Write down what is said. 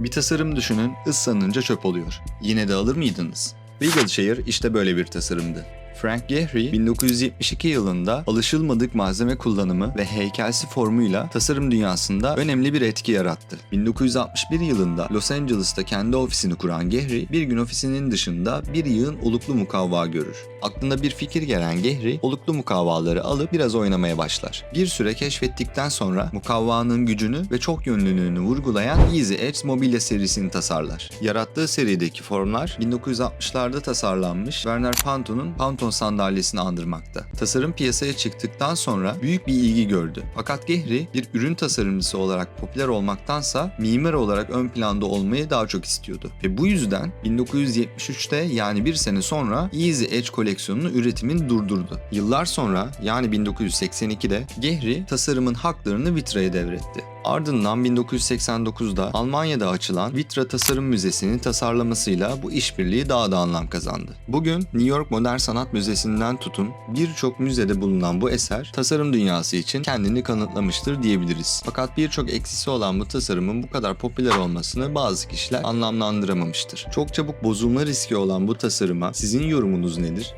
Bir tasarım düşünün, ıslanınca çöp oluyor. Yine de alır mıydınız? Regalshire işte böyle bir tasarımdı. Frank Gehry 1972 yılında alışılmadık malzeme kullanımı ve heykelsi formuyla tasarım dünyasında önemli bir etki yarattı. 1961 yılında Los Angeles'ta kendi ofisini kuran Gehry bir gün ofisinin dışında bir yığın oluklu mukavva görür. Aklına bir fikir gelen Gehry oluklu mukavvaları alıp biraz oynamaya başlar. Bir süre keşfettikten sonra mukavvanın gücünü ve çok yönlülüğünü vurgulayan Easy Edge mobilya serisini tasarlar. Yarattığı serideki formlar 1960'larda tasarlanmış Werner Panton'un Panton sandalyesini andırmakta. Tasarım piyasaya çıktıktan sonra büyük bir ilgi gördü. Fakat Gehry bir ürün tasarımcısı olarak popüler olmaktansa mimar olarak ön planda olmayı daha çok istiyordu. Ve bu yüzden 1973'te yani bir sene sonra Easy Edge koleksiyonunu üretimini durdurdu. Yıllar sonra yani 1982'de Gehry tasarımın haklarını Vitra'ya devretti. Ardından 1989'da Almanya'da açılan Vitra Tasarım Müzesi'nin tasarlamasıyla bu işbirliği daha da anlam kazandı. Bugün New York Modern Sanat Müzesi'nden tutun birçok müzede bulunan bu eser tasarım dünyası için kendini kanıtlamıştır diyebiliriz. Fakat birçok eksisi olan bu tasarımın bu kadar popüler olmasını bazı kişiler anlamlandıramamıştır. Çok çabuk bozulma riski olan bu tasarıma sizin yorumunuz nedir?